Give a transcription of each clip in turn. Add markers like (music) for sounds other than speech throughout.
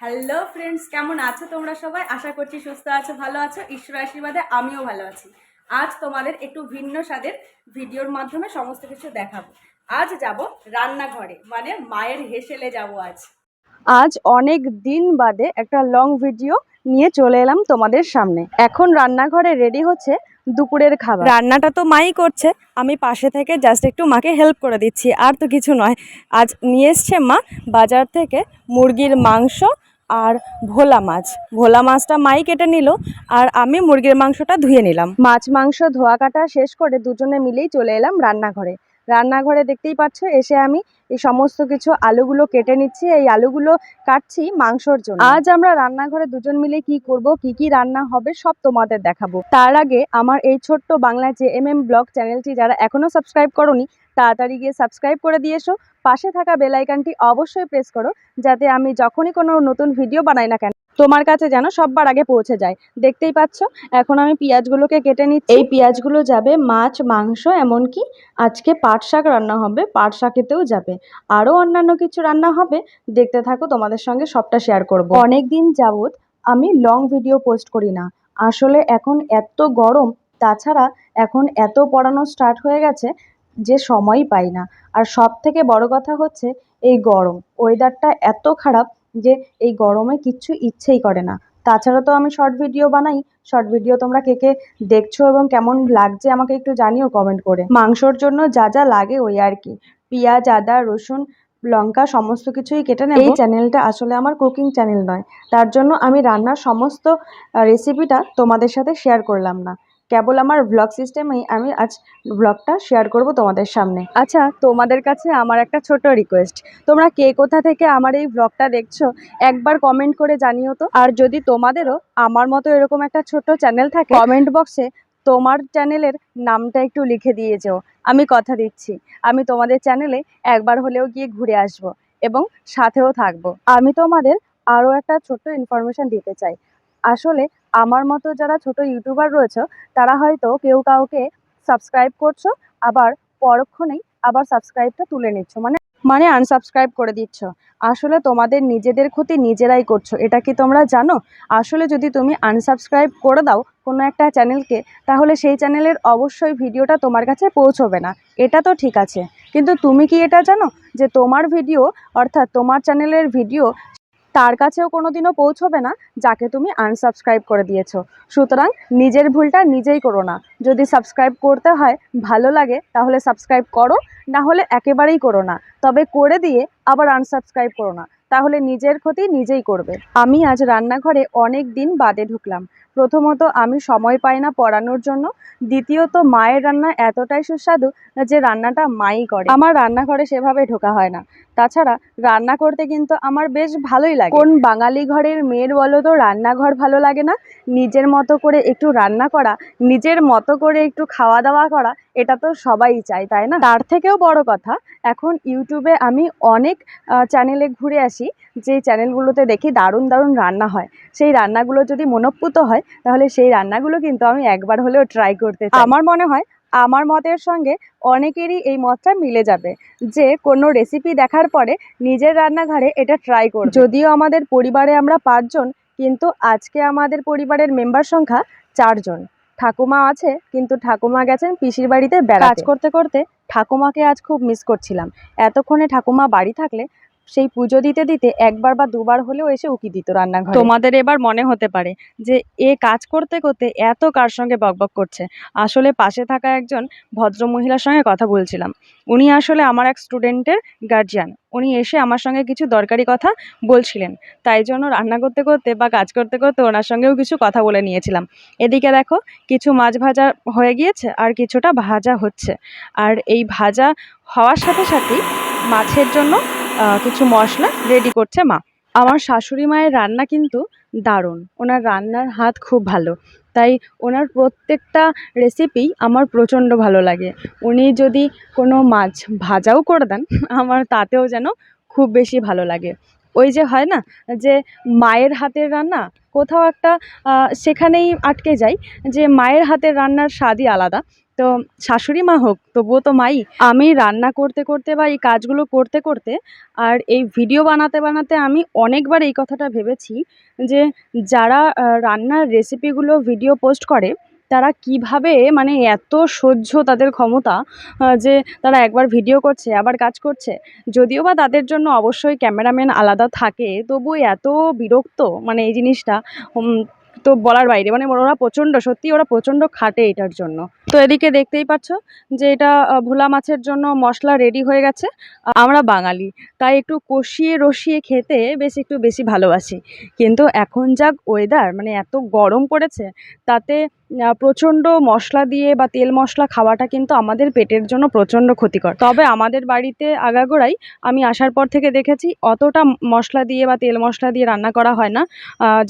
Hello friends কেমন আছো তোমরা সবাই? আশা করছি সুস্থ আছো ভালো আছো ঈশ্বর আশীর্বাদে আমিও ভালো আছি। আজ তোমাদের একটু ভিন্ন স্বাদের ভিডিওর মাধ্যমে সমস্ত কিছু দেখাবো। আজ যাব রান্নাঘরে মানে মায়ের হেসেলে যাব আজ। আজ অনেক দিন বাদে একটা লং ভিডিও নিয়ে চলে এলাম তোমাদের সামনে। এখন রান্নাঘরে রেডি হচ্ছে দুপুরের খাবার। রান্নাটা তো মাই করছে আমি পাশে থেকে জাস্ট একটু মাকে হেল্প করে দিচ্ছি আর তো কিছু নয়। আজ নিয়ে এসছে মা বাজার থেকে মুরগির মাংস আর ভোলা মাছ। ভোলা মাছটা মাই কেটে নিল আর আমি মুরগির মাংসটা ধুয়ে নিলাম। মাছ, মাংস, ধোয়া কাটা শেষ করে দুজনে মিলেই চলে এলাম রান্নাঘরে। রান্নাঘরে দেখতেই পাচ্ছ, এসে আমি এই সমস্ত কিছু আলুগুলো কেটে নিচ্ছি। এই আলুগুলো কাটছি মাংসর জন্য। আজ আমরা রান্নাঘরে দুজন মিলে কি করব, কি কি রান্না হবে সব তোমাদের দেখাবো। তার আগে আমার এই ছোট্ট বাংলা যে এম এম ব্লগ চ্যানেলটি যারা এখনও সাবস্ক্রাইব করনি তাড়াতাড়ি গিয়ে সাবস্ক্রাইব করে দিয়ে এসো। পাশে থাকা বেল আইকনটি অবশ্যই প্রেস করো, যাতে আমি যখনই কোনো নতুন ভিডিও বানাই না কেন, তোমার কাছে যেন সববার আগে পৌঁছে যায়। দেখতেই পাচ্ছ, এখন আমি পেঁয়াজগুলোকে কেটে নিচ্ছি। এই পেঁয়াজগুলো যাবে মাছ, মাংস, এমনকি আজকে পাট শাক রান্না হবে, পাট শাকেতেও যাবে। আরও অন্যান্য কিছু রান্না হবে, দেখতে থাকো, তোমাদের সঙ্গে সবটা শেয়ার করব। অনেক দিন যাবৎ আমি লং ভিডিও পোস্ট করি না। আসলে এখন এত গরম, তাছাড়া এখন এত পড়ানো স্টার্ট হয়ে গেছে যে সময়ই পাই না। আর সব থেকে বড় কথা হচ্ছে, এই গরম। ওয়েদারটা এত খারাপ যে এই গরমে কিচ্ছু ইচ্ছেই করে না। তাছাড়া তো আমি শর্ট ভিডিও বানাই। শর্ট ভিডিও তোমরা কে কে দেখছ এবং কেমন লাগছে আমাকে একটু জানিও কমেন্ট করে। মাংসর জন্য যা যা লাগে ওই আর কি। পেঁয়াজ, আদা, রসুন, লঙ্কা সমস্ত কিছুই কেটে নেব। এই চ্যানেলটা আসলে আমার কুকিং চ্যানেল নয়। তার জন্য আমি রান্নার সমস্ত রেসিপিটা তোমাদের সাথে শেয়ার করলাম না। কেবল আমার ব্লগ সিস্টেমেই আমি আজ ব্লগটা শেয়ার করব তোমাদের সামনে। আচ্ছা তোমাদের কাছে আমার একটা ছোট রিকোয়েস্ট তোমরা কে কোথা থেকে আমার এই ব্লগটা দেখছ, একবার কমেন্ট করে জানিও তো। আর যদি তোমাদেরও আমার মতো এরকম একটা ছোট চ্যানেল থাকে কমেন্ট বক্সে তোমার চ্যানেলের নামটা একটু লিখে দিয়ে যেও। আমি কথা দিচ্ছি। আমি তোমাদের চ্যানেলে একবার হলেও গিয়ে ঘুরে আসব এবং সাথেও থাকব। আমি তোমাদের আরও একটা ছোট্ট ইনফরমেশন দিতে চাই। আসলে আমার মতো যারা ছোট ইউটিউবার রয়েছে, তারা হয়তো কেউ কাউকে সাবস্ক্রাইব করছ, আবার পরক্ষণেই আবার সাবস্ক্রাইবটা তুলে নিচ্ছ। মানে মানে আনসাবস্ক্রাইব করে দিচ্ছ। আসলে তোমাদের নিজেদের ক্ষতি নিজেরাই করছ। এটা কি তোমরা জানো? আসলে যদি তুমি আনসাবস্ক্রাইব করে দাও কোনো একটা চ্যানেলকে তাহলে সেই চ্যানেলের অবশ্যই ভিডিওটা তোমার কাছে পৌঁছবে না। এটা তো ঠিক আছে। কিন্তু তুমি কি এটা জানো? যে তোমার ভিডিও অর্থাৎ তোমার চ্যানেলের ভিডিও তার কাছেও কোনো দিনও পৌঁছবে না, যাকে তুমি আনসাবস্ক্রাইব করে দিয়েছ। সুতরাং নিজের ভুলটা নিজেই করো না। যদি সাবস্ক্রাইব করতে হয়, ভালো লাগে, তাহলে সাবস্ক্রাইব করো, না হলে একেবারেই করো না। তবে করে দিয়ে আবার আনসাবস্ক্রাইব করো না। তাহলে নিজের ক্ষতি নিজেই করবে। আমি আজ রান্নাঘরে অনেক দিন বাদে ঢুকলাম। প্রথমত আমি সময় পাই না পড়ানোর জন্য। দ্বিতীয়ত, মায়ের রান্না এতটাই সুস্বাদু যে রান্নাটা মাই করে। আমার রান্নাঘরে সেভাবে ঢোকা হয় না। তাছাড়া, রান্না করতে কিন্তু আমার বেশ ভালোই লাগে। কোন বাঙালি ঘরের মেয়ের বলো তো, রান্নাঘর ভালো লাগে না? নিজের মতো করে একটু রান্না করা, নিজের মতো করে একটু খাওয়া দাওয়া করা, এটা তো সবাই চায়, তাই না? তার থেকেও বড় কথা, এখন ইউটিউবে আমি অনেক চ্যানেলে ঘুরে আসি। যে চ্যানেলগুলোতে দেখি দারুণ দারুণ রান্না হয়। সেই রান্নাগুলো যদি মনপ্পুত হয়, তাহলে সেই রান্নাগুলো কিন্তু আমি একবার হলেও ট্রাই করতে আমার মনে হয়, আমার মতের সঙ্গে অনেকেরই এই মতটা মিলে যাবে, যে কোনো রেসিপি দেখার পরে নিজের রান্নাঘরে এটা ট্রাই কর যদিও আমাদের পরিবারে আমরা পাঁচজন, কিন্তু আজকে আমাদের পরিবারের মেম্বার সংখ্যা চারজন। ঠাকুমা আছে, কিন্তু ঠাকুমা গেছেন পিসির বাড়িতে বেড়াতে। কাজ করতে করতে ঠাকুমাকে আজ খুব মিস করছিলাম। এতক্ষণে ঠাকুমা বাড়ি থাকলে সেই পুজো দিতে দিতে একবার বা দুবার হলেও এসে উকি দিত রান্নাঘরে। তোমাদের এবার মনে হতে পারে যে, এ কাজ করতে করতে এত কার সঙ্গে বকবক করছে। আসলে পাশে থাকা একজন ভদ্র মহিলার সঙ্গে কথা বলছিলাম। উনি আসলে আমার এক স্টুডেন্টের গার্জিয়ান উনি এসে আমার সঙ্গে কিছু দরকারি কথা বলছিলেন। তাই জন্য রান্না করতে করতে বা কাজ করতে করতে ওনার সঙ্গেও কিছু কথা বলে নিয়েছিলাম। এদিকে দেখো, কিছু মাছ ভাজা হয়ে গিয়েছে আর কিছুটা ভাজা হচ্ছে। আর এই ভাজা হওয়ার সাথে সাথেই মাছের জন্য কিছু মশলা রেডি করছে মা। আমার শাশুড়ি মায়ের রান্না কিন্তু দারুণ। ওনার রান্নার হাত খুব ভালো। তাই ওনার প্রত্যেকটা রেসিপি আমার প্রচণ্ড ভালো লাগে। উনি যদি কোনো মাছ ভাজাও করে দেন, আমার তাতেও যেন খুব বেশি ভালো লাগে। ওই যে হয় না, যে মায়ের হাতের রান্না, কোথাও একটা সেখানেই আটকে যাই যে মায়ের হাতের রান্নার স্বাদই আলাদা। তো শাশুড়ি মা হোক, তবুও তো মাই, আমি রান্না করতে করতে বা এই কাজগুলো করতে করতে, আর এই ভিডিও বানাতে বানাতে আমি অনেকবার এই কথাটা ভেবেছি, যে যারা রান্নার রেসিপিগুলো ভিডিও পোস্ট করে তারা কীভাবে মানে এত সহ্য তাদের ক্ষমতা যে তারা একবার ভিডিও করছে, আবার কাজ করছে। যদিও বা তাদের জন্য অবশ্যই ক্যামেরাম্যান আলাদা থাকে, তবু এত বিরক্ত মানে এই জিনিসটা তো বলার বাইরে। মানে ওরা প্রচণ্ড, সত্যি ওরা প্রচণ্ড খাটে এটার জন্য। তো এদিকে দেখতেই পাচ্ছ যে এটা ভোলা মাছের জন্য মশলা রেডি হয়ে গেছে। আমরা বাঙালি, তাই একটু কষিয়ে রসিয়ে খেতে বেশ একটু বেশি ভালোবাসি। কিন্তু এখন যা ওয়েদার মানে এত গরম পড়েছে, তাতে প্রচণ্ড মশলা দিয়ে বা তেল মশলা খাওয়াটা কিন্তু আমাদের পেটের জন্য প্রচণ্ড ক্ষতিকর। তবে আমাদের বাড়িতে আগাগোড়াই আমি আসার পর থেকে দেখেছি, অতটা মশলা দিয়ে বা তেল মশলা দিয়ে রান্না করা হয় না।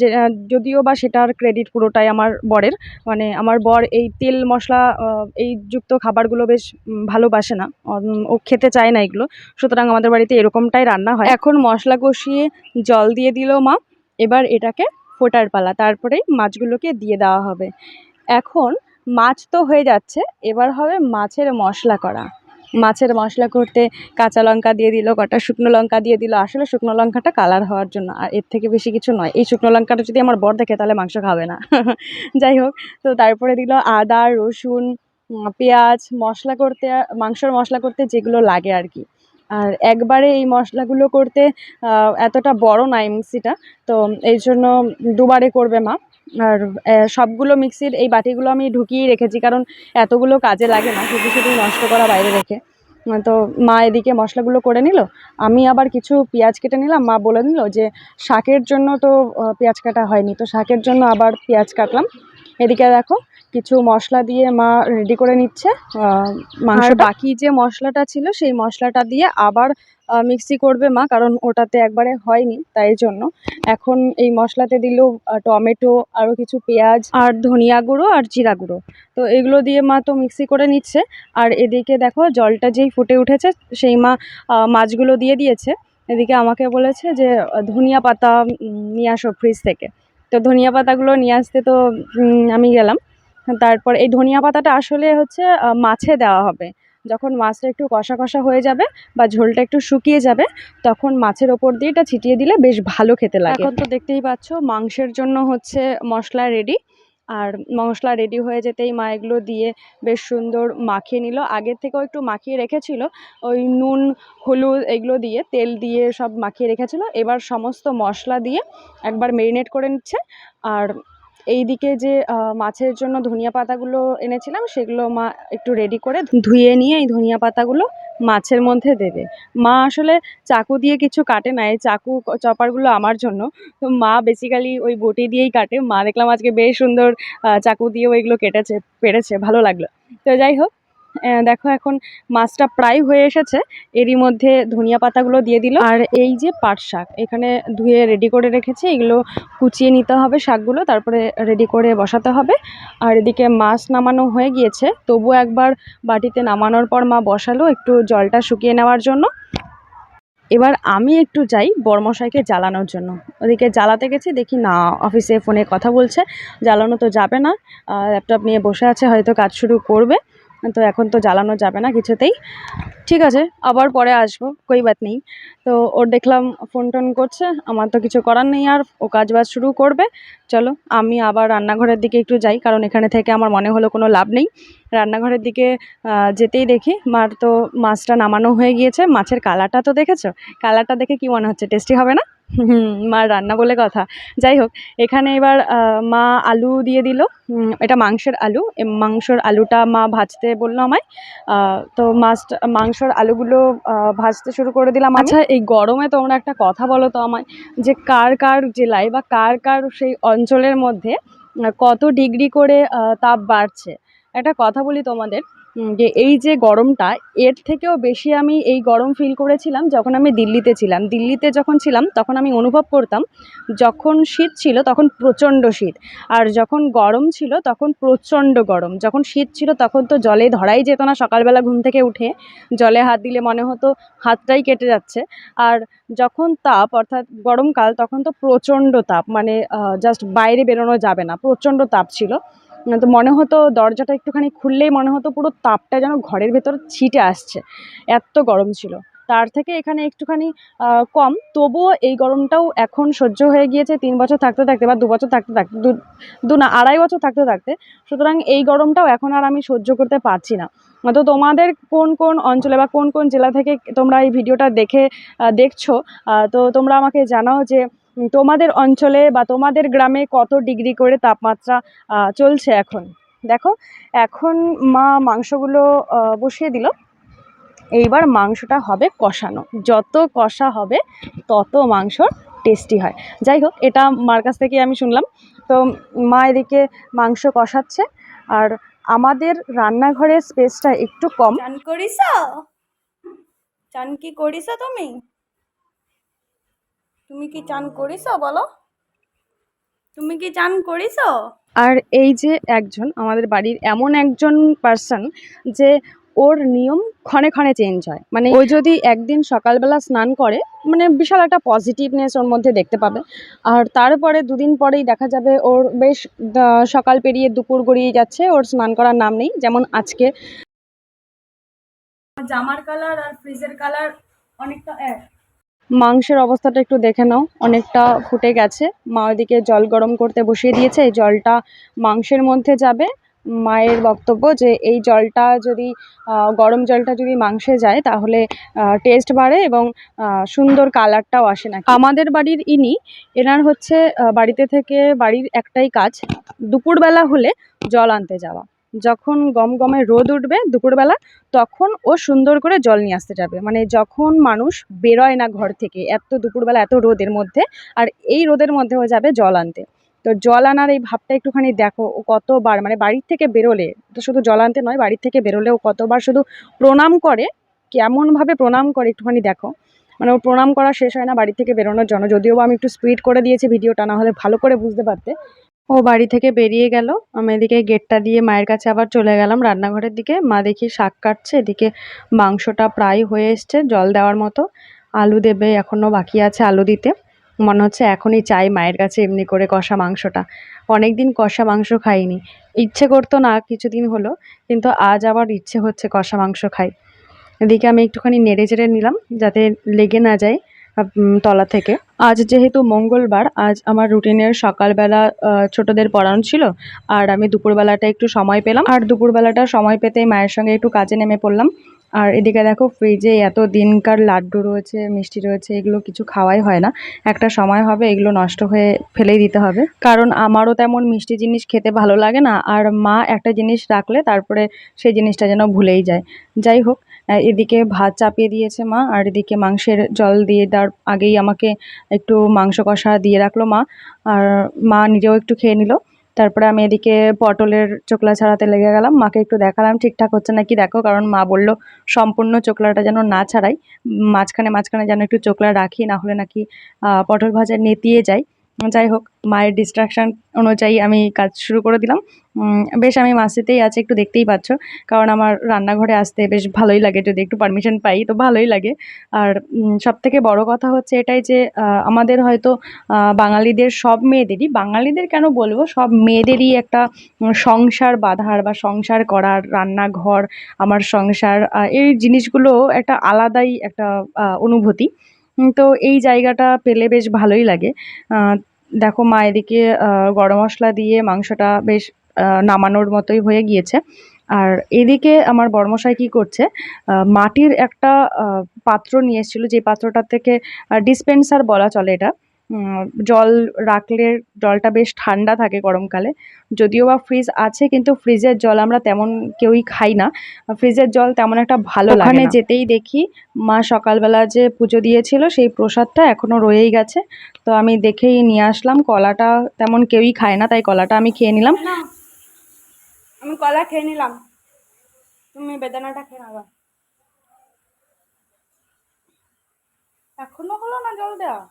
যে যদিও বা সেটার ক্রেডিট পুরোটাই আমার বরের মানে আমার বর এই তেল মশলা এই যুক্ত খাবারগুলো বেশ ভালোবাসে না ও খেতে চায় না এগুলো। সুতরাং আমাদের বাড়িতে এরকমটাই রান্না হয়। এখন মশলা কষিয়ে জল দিয়ে দিল মা, এবার এটাকে ফোটার পালা, তারপরেই মাছগুলোকে দিয়ে দেওয়া হবে। এখন মাছ তো হয়ে যাচ্ছে, এবার হবে মাছের মশলা করা। মাছের মশলা করতে কাঁচা লঙ্কা দিয়ে দিল, কটা শুকনো লঙ্কা দিয়ে দিল। আসলে শুকনো লঙ্কাটা কালার হওয়ার জন্য, আর এর থেকে বেশি কিছু নয়। এই শুকনো লঙ্কাটা যদি আমার বর দেখে, তাহলে মাংস খাবে না। (laughs) যাই হোক, তো তারপরে দিল আদা, রসুন পেঁয়াজ, মশলা করতে, মাংসর মশলা করতে যেগুলো লাগে আর কি। আর একবারে এই মশলাগুলো করতে এতটা বড় নয় মিক্সিটা তো এই জন্য দুবারে করবে মা। আর সবগুলো মিক্সির এই বাটিগুলো আমি ঢুকিয়েই রেখেছি কারণ এতগুলো কাজে লাগে না শুধু শুধু নষ্ট করা বাইরে রেখে। তো মা এদিকে মশলাগুলো করে নিল আমি আবার কিছু পেঁয়াজ কেটে নিলাম মা বলে নিল যে শাকের জন্য তো পেঁয়াজ কাটা হয়নি তো শাকের জন্য আবার পেঁয়াজ কাটলাম। এদিকে দেখো কিছু মশলা দিয়ে মা রেডি করে নিচ্ছে মাংস বাকি যে মশলাটা ছিল সেই মশলাটা দিয়ে আবার মিক্সি করবে মা, কারণ ওটাতে একবারে হয়নি, তাই জন্য। এখন এই মশলাতে দিল টমেটো আরও কিছু পেঁয়াজ, আর ধনিয়া গুঁড়ো, আর জিরা গুঁড়ো। তো এগুলো দিয়ে মা তো মিক্সি করে নিচ্ছে। আর এদিকে দেখো, জলটা যেই ফুটে উঠেছে, সেই মা মাছগুলো দিয়ে দিয়েছে। এদিকে আমাকে বলেছে যে, ধনিয়া পাতা নিয়ে আসো ফ্রিজ থেকে। তো ধনিয়া পাতাগুলো নিয়ে আসতে তো আমি গেলাম। তারপর এই ধনিয়া পাতাটা আসলে হচ্ছে মাছে দেওয়া হবে। যখন মাছটা একটু কষা কষা হয়ে যাবে বা ঝোলটা একটু শুকিয়ে যাবে, তখন মাছের ওপর দিয়ে এটা ছিটিয়ে দিলে বেশ ভালো খেতে লাগে। এখন তো দেখতেই পাচ্ছ মাংসের জন্য হচ্ছে মশলা রেডি আর মশলা রেডি হয়ে যেতেই মা এগুলো দিয়ে বেশ সুন্দর মাখিয়ে নিল। আগের থেকেও একটু মাখিয়ে রেখেছিল, ওই নুন, হলুদ এগুলো দিয়ে, তেল দিয়ে সব মাখিয়ে রেখেছিল। এবার সমস্ত মশলা দিয়ে একবার মেরিনেট করে নিচ্ছে, আর এইদিকে যে মাছের জন্য ধনিয়া পাতাগুলো এনেছিলাম, সেগুলো মা একটু রেডি করে ধুয়ে নিয়ে এই ধনিয়া পাতাগুলো মাছের মধ্যে দেবে। মা আসলে চাকু দিয়ে কিছু কাটে না, এই চাকু চপারগুলো আমার জন্য। তো মা বেসিক্যালি ওই বটি দিয়েই কাটে। মা দেখলাম আজকে বেশ সুন্দর চাকু দিয়ে ওইগুলো কেটেছে, পেরেছে, ভালো লাগল। তো যাই হোক দেখো এখন মাছটা প্রায় হয়ে এসেছে। এরই মধ্যে ধনিয়া পাতাগুলো দিয়ে দিল। আর এই যে পাট শাক, এখানে ধুয়ে রেডি করে রেখেছি। এগুলো কুচিয়ে নিতে হবে শাকগুলো, তারপরে রেডি করে বসাতে হবে। আর এদিকে মাছ নামানো হয়ে গিয়েছে। তবু একবার বাটিতে নামানোর পর মা বসালো একটু জলটা শুকিয়ে নেওয়ার জন্য। এবার আমি একটু যাই বরমশাইকে জ্বালানোর জন্য। ওদিকে জ্বালাতে গেছি, দেখি না, অফিসে ফোনে কথা বলছে। জ্বালানো তো যাবে না। ল্যাপটপ নিয়ে বসে আছে, হয়তো কাজ শুরু করবে। তো এখন তো জ্বালানো যাবে না কিছুতেই। ঠিক আছে, আবার পরে আসব, কই বাত নেই। তো ওর দেখলাম ফোন টোন করছে, আমার তো কিছু করার নেই আর, ও কাজ বাজ শুরু করবে। চলো, আমি আবার রান্নাঘরের দিকে একটু যাই, কারণ এখানে থেকে আমার মনে হলো কোনো লাভ নেই। রান্নাঘরের দিকে যেতেই দেখি, মার তো মাছটা নামানো হয়ে গিয়েছে, মাছের কালারটা তো দেখেছ? কালারটা দেখে কি মনে হচ্ছে, টেস্টি হবে না? মার রান্না বলে কথা। যাই হোক, এখানে এবার মা আলু দিয়ে দিল। এটা মাংসের আলু। মাংসর আলুটা মা ভাজতে বলল আমায়। তো মাছটা মাংসর আলুগুলো ভাজতে শুরু করে দিলাম আচ্ছা এই গরমে তোমরা একটা কথা বলো তো আমায়, যে কার কার জেলায় বা কার কার সেই অঞ্চলের মধ্যে কত ডিগ্রি করে তাপ বাড়ছে? একটা কথা বলি তোমাদের। যে এই যে গরমটা, এর থেকেও বেশি আমি এই গরম ফিল করেছিলাম যখন আমি দিল্লিতে ছিলাম। দিল্লিতে যখন ছিলাম, তখন আমি অনুভব করতাম যখন শীত ছিল তখন প্রচণ্ড শীত। আর যখন গরম ছিল তখন প্রচণ্ড গরম। যখন শীত ছিল তখন তো জলে ধরাই যেত না সকালবেলা ঘুম থেকে উঠে। জলে হাত দিলে মনে হতো হাতটাই কেটে যাচ্ছে। আর যখন তাপ, অর্থাৎ গরমকাল, তখন তো প্রচণ্ড তাপ। মানে জাস্ট বাইরে বেরোনো যাবে না। প্রচণ্ড তাপ ছিল। তো মনে হতো দরজাটা একটুখানি খুললেই মনে হতো পুরো তাপটা যেন ঘরের ভেতর ছিটে আসছে। এত গরম ছিল। তার থেকে এখানে একটুখানি কম। তবুও এই গরমটাও এখন সহ্য হয়ে গিয়েছে তিন বছর থাকতে থাকতে বা দু বছর থাকতে থাকতে, দু না, আড়াই বছর থাকতে থাকতে। সুতরাং এই গরমটাও এখন আর আমি সহ্য করতে পারছি না। তো তোমাদের কোন কোন অঞ্চলে বা কোন কোন জেলা থেকে তোমরা এই ভিডিওটা দেখে দেখছ তো তোমরা আমাকে জানাও যে তোমাদের অঞ্চলে বা তোমাদের গ্রামে কত ডিগ্রি করে তাপমাত্রা চলছে এখন। দেখো, এখন মা মাংসগুলো বসিয়ে দিল। এইবার মাংসটা হবে কষানো। যত কষা হবে তত মাংস টেস্টি হয়। যাই হোক এটা মার কাছ থেকে আমি শুনলাম। তো মা এদিকে মাংস কষাচ্ছে আর আমাদের রান্নাঘরের স্পেসটা একটু কম। চান করিস চান কি করিস তুমি? তুমি কি চান করিস বলো? তুমি কি চান করিস আর এই যে একজন আমাদের বাড়ির এমন একজন পার্সন যে ওর নিয়ম ক্ষণে ক্ষণে চেঞ্জ হয়। মানে ও যদি একদিন সকালবেলা স্নান করে মানে বিশাল একটা পজিটিভনেস ওর মধ্যে দেখতে পাবে। আর তারপরে দুদিন পরেই দেখা যাবে ওর বেশ সকাল পেরিয়ে দুপুর গড়িয়ে যাচ্ছে ওর স্নান করার নাম নেই যেমন আজকে। জামার কালার আর ফ্রিজের কালার অনেকটা এক। মাংসের অবস্থাটা একটু দেখে নাও অনেকটা ফুটে গেছে। মা ওইদিকে জল গরম করতে বসিয়ে দিয়েছে এই জলটা মাংসের মধ্যে যাবে। মায়ের বক্তব্য যে এই জলটা যদি গরম জলটা যদি মাংসে যায় তাহলে টেস্ট বাড়ে এবং সুন্দর কালারটাও আসে না আমাদের বাড়ির ইনি, এনার হচ্ছে বাড়িতে থেকে বাড়ির একটাই কাজ, দুপুরবেলা হলে জল আনতে যাওয়া। যখন গম গমে রোদ উঠবে দুপুরবেলা, তখন ও সুন্দর করে জল নিয়ে আসতে যাবে। মানে যখন মানুষ বেরোয় না ঘর থেকে, এত দুপুরবেলা এত রোদের মধ্যে, আর এই রোদের মধ্যে ও যাবে জল আনতে। তো জল আনার এই ভাবটা একটুখানি দেখো, ও কতবার মানে বাড়ির থেকে বেরোলে তো শুধু জল আনতে নয়, বাড়ির থেকে বেরোলে ও কতবার শুধু প্রণাম করে, কেমনভাবে প্রণাম করে একটুখানি দেখো। মানে ও প্রণাম করা শেষ হয় না বাড়ি থেকে বেরোনোর জন্য, যদিও আমি একটু স্পিড করে দিয়েছি ভিডিওটা, না হলে ভালো করে বুঝতে পারতে। ও বাড়ি থেকে বেরিয়ে গেল, আমি এদিকে গেটটা দিয়ে মায়ের কাছে আবার চলে গেলাম রান্নাঘরের দিকে। মা দেখি শাক কাটছে, এদিকে মাংসটা প্রায় হয়ে এসছে, জল দেওয়ার মতো। আলু দেবে এখনও বাকি আছে আলু দিতে। মনে হচ্ছে এখনই চাই মায়ের কাছে এমনি করে কষা মাংসটা। অনেক দিন কষা মাংস খাইনি। ইচ্ছে করতো না কিছুদিন হলো, কিন্তু আজ আবার ইচ্ছে হচ্ছে কষা মাংস খাই। এদিকে আমি একটুখানি নেড়ে চেড়ে নিলাম যাতে লেগে না যায় তলা থেকে। আজ যেহেতু মঙ্গলবার, আজ আমার রুটিনের সকালবেলা ছোটদের পড়ানো ছিল, আর আমি দুপুরবেলাটা একটু সময় পেলাম। আর দুপুরবেলাটা সময় পেতে মায়ের সঙ্গে একটু কাজে নেমে পড়লাম। আর এদিকে দেখো ফ্রিজে এত দিনকার লাড্ডু রয়েছে, মিষ্টি রয়েছে, এগুলো কিছু খাওয়াই হয় না। একটা সময় হবে এগুলো নষ্ট হয়ে ফেলেই দিতে হবে। কারণ আমারও তেমন মিষ্টি জিনিস খেতে ভালো লাগে না, আর মা একটা জিনিস রাখলে তারপরে সেই জিনিসটা যেন ভুলেই যায়। যাই হোক এদিকে ভাত চাপিয়ে দিয়েছে মা, আর এদিকে মাংসের জল দিয়ে দেওয়ার আগেই আমাকে একটু মাংস কষা দিয়ে রাখল মা। আর মা নিজেও একটু খেয়ে নিল। তারপরে আমি এদিকে পটলের চোকলা ছাড়াতে লেগে গেলাম। মাকে একটু দেখালাম, ঠিকঠাক হচ্ছে নাকি দেখো, কারণ মা বলল সম্পূর্ণ চোকলাটা যেন না ছাড়াই, মাঝখানে মাঝখানে যেন একটু চোকলা রাখি, না হলে নাকি পটল ভাজা নেতিয়ে যায় যাই হোক, মায়ের ডিস্ট্রাকশান অনুযায়ী আমি কাজ শুরু করে দিলাম। বেশ আমি মাসিতেই আছে, একটু দেখতেই পাচ্ছ। কারণ আমার রান্নাঘরে আসতে বেশ ভালোই লাগে, যদি একটু পারমিশন পাই তো ভালোই লাগে। আর সব থেকে বড় কথা হচ্ছে এটাই যে আমাদের হয়তো বাঙালিদের সব মেয়েদেরই, বাঙালিদের কেন বলব? সব মেয়েদেরই একটা সংসার বাঁধার বা সংসার করার রান্নাঘর, আমার সংসার এই জিনিসগুলো একটা আলাদাই একটা অনুভূতি। তো এই জায়গাটা পেলে বেশ ভালোই লাগে। দেখো মা এদিকে গরম মশলা দিয়ে মাংসটা বেশ নামানোর মতোই হয়ে গিয়েছে। আর এদিকে আমার বর্মশাই কি করছে মাটির একটা পাত্র নিয়ে এসেছিল যে পাত্রটা থেকে ডিসপেন্সার বলা চলে এটা। জল রাখলে জলটা বেশ ঠান্ডা থাকে গরমকালে। যদিও বা ফ্রিজ আছে কিন্তু ফ্রিজের জল আমরা তেমন কেউই খাই না। ফ্রিজের জল তেমন একটা ভালো লাগে ওখানে যেতেই দেখি মা সকালবেলা যে পুজো দিয়েছিল সেই প্রসাদটা এখনও রয়েই গেছে। তো আমি দেখেই নিয়ে আসলাম কলাটা তেমন কেউই খায় না তাই কলাটা আমি খেয়ে নিলাম। আমি কলা খেয়ে নিলাম। তুমি বেদানাটা খেয়ে নেবা এখনও হলো না জল দেওয়া?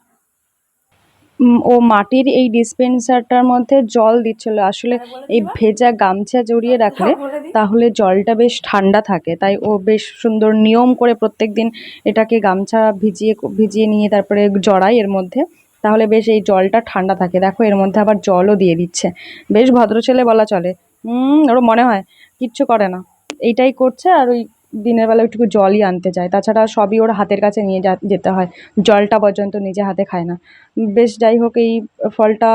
ও মাটির এই ডিসপেন্সারটার মধ্যে জল দিচ্ছিল। আসলে হ্যাঁ, এই ভেজা গামছা জড়িয়ে রাখলে তাহলে জলটা বেশ ঠান্ডা থাকে। তাই ও বেশ সুন্দর নিয়ম করে প্রত্যেক দিন এটাকে গামছা ভিজিয়ে ভিজিয়ে নিয়ে তারপরে জড়ায় এর মধ্যে। তাহলে বেশ এই জলটা ঠান্ডা থাকে। দেখো এর মধ্যে আবার জলও দিয়ে দিচ্ছে। বেশ ভদ্র ছেলে বলা চলে। হুম ওর মনে হয়। কিচ্ছু করে না। এইটাই করছে আর ওই দিনের বেলা একটু জলই আনতে যায়। তাছাড়া সবই ওর হাতের কাছে নিয়ে যেতে হয়। জলটা পর্যন্ত নিজে হাতে খায় না। বেশ যাই হোক, এই ফলটা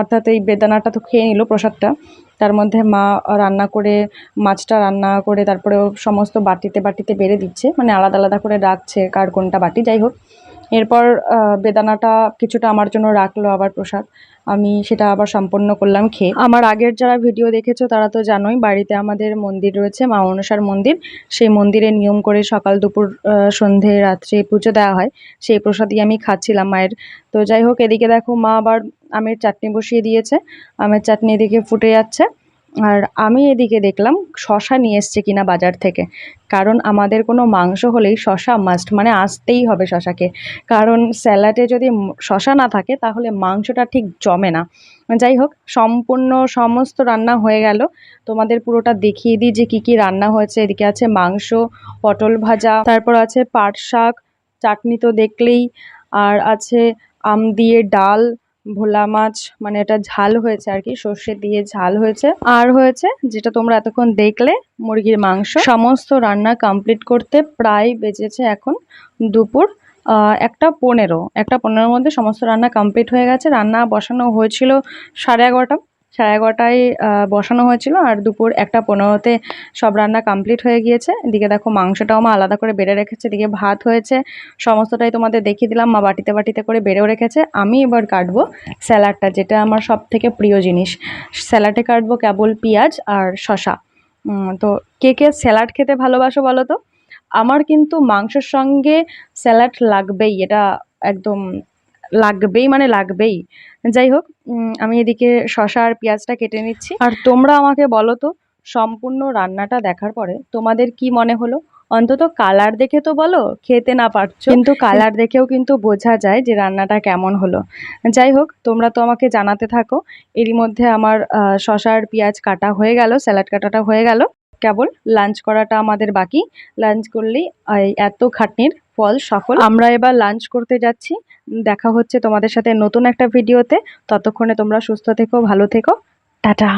অর্থাৎ এই বেদানাটা তো খেয়ে নিল প্রসাদটা। তার মধ্যে মা রান্না করে, মাছটা রান্না করে তারপরে সমস্ত বাটিতে বাটিতে বেড়ে দিচ্ছে। মানে আলাদা আলাদা করে রাখছে কার কোনটা বাটি। যাই হোক এরপর বেদানাটা কিছুটা আমার জন্য রাখল আবার প্রসাদ। আমি সেটা আবার সম্পন্ন করলাম খেয়ে। আমার আগের যারা ভিডিও দেখেছ তারা তো জানোই, বাড়িতে আমাদের মন্দির রয়েছে, মা মনসার মন্দির। সেই মন্দিরে নিয়ম করে সকাল দুপুর সন্ধে, রাত্রে পুজো দেওয়া হয়। সেই প্রসাদই আমি খাচ্ছিলাম মায়ের। তো যাই হোক, এদিকে দেখো মা আবার আমের চাটনি বসিয়ে দিয়েছে। আমের চাটনি এদিকে ফুটে যাচ্ছে। আর আমি এদিকে দেখলাম শশা নিয়ে এসছে কিনা বাজার থেকে। কারণ আমাদের কোনো মাংস হলেই শশা মাস্ট মানে আসতেই হবে শশাকে। কারণ স্যালাডে যদি শশা না থাকে, তাহলে মাংসটা ঠিক জমে না। যাই হোক, সম্পূর্ণ সমস্ত রান্না হয়ে গেল। তোমাদের পুরোটা দেখিয়ে দিই যে কি কি রান্না হয়েছে। এদিকে আছে মাংস, পটল ভাজা, তারপর আছে পাট শাক, চাটনি তো দেখলেই। আর আছে আম দিয়ে ডাল ভোলা মাছ মানে এটা ঝাল হয়েছে আর কি, সর্ষে দিয়ে ঝাল হয়েছে। আর হয়েছে, যেটা তোমরা এতক্ষণ দেখলে, মুরগির মাংস। সমস্ত রান্না কমপ্লিট করতে প্রায় বেজেছে এখন দুপুর একটা পনেরো। একটা পনেরোর মধ্যে সমস্ত রান্না কমপ্লিট হয়ে গেছে। রান্না বসানো হয়েছিল সাড়ে এগারোটা। সাড়ে এগারোটায় বসানো হয়েছিল আর দুপুর একটা পনেরোতে সব রান্না কমপ্লিট হয়ে গিয়েছে। এদিকে দেখো মাংসটাও মা আলাদা করে বেড়ে রেখেছে, এদিকে ভাত হয়েছে। সমস্তটাই তোমাদের দেখিয়ে দিলাম, মা বাটিতে বাটিতে করে বেড়েও রেখেছে। আমি এবার কাটবো স্যালাডটা, যেটা আমার সব থেকে প্রিয় জিনিস। স্যালাডে কাটবো কেবল পেঁয়াজ আর শশা তো কে কে স্যালাড খেতে ভালোবাসো বলো তো? আমার কিন্তু মাংসের সঙ্গে স্যালাড লাগবেই, এটা একদম লাগবেই মানে লাগবেই। যাই হোক আমি এদিকে শশা আর পেঁয়াজটা কেটে নিচ্ছি। আর তোমরা আমাকে বলো তো, সম্পূর্ণ রান্নাটা দেখার পরে তোমাদের কি মনে হলো? অন্তত কালার দেখে তো বলো, খেতে না পারছ। কিন্তু কালার দেখেও কিন্তু বোঝা যায় যে রান্নাটা কেমন হলো। যাই হোক, তোমরা তো আমাকে জানাতে থাকো এরই মধ্যে আমার আর পেঁয়াজ কাটা হয়ে গেল, স্যালাড কাটাটা হয়ে গেল। কেবল লাঞ্চ করাটা আমাদের বাকি। লাঞ্চ করলেই এত খাটনির ফল সফল। আমরা এবার লাঞ্চ করতে যাচ্ছি। দেখা হচ্ছে তোমাদের সাথে নতুন একটা ভিডিওতে। ততক্ষণে তোমরা সুস্থ থেকো ভালো থেকো। টাটা।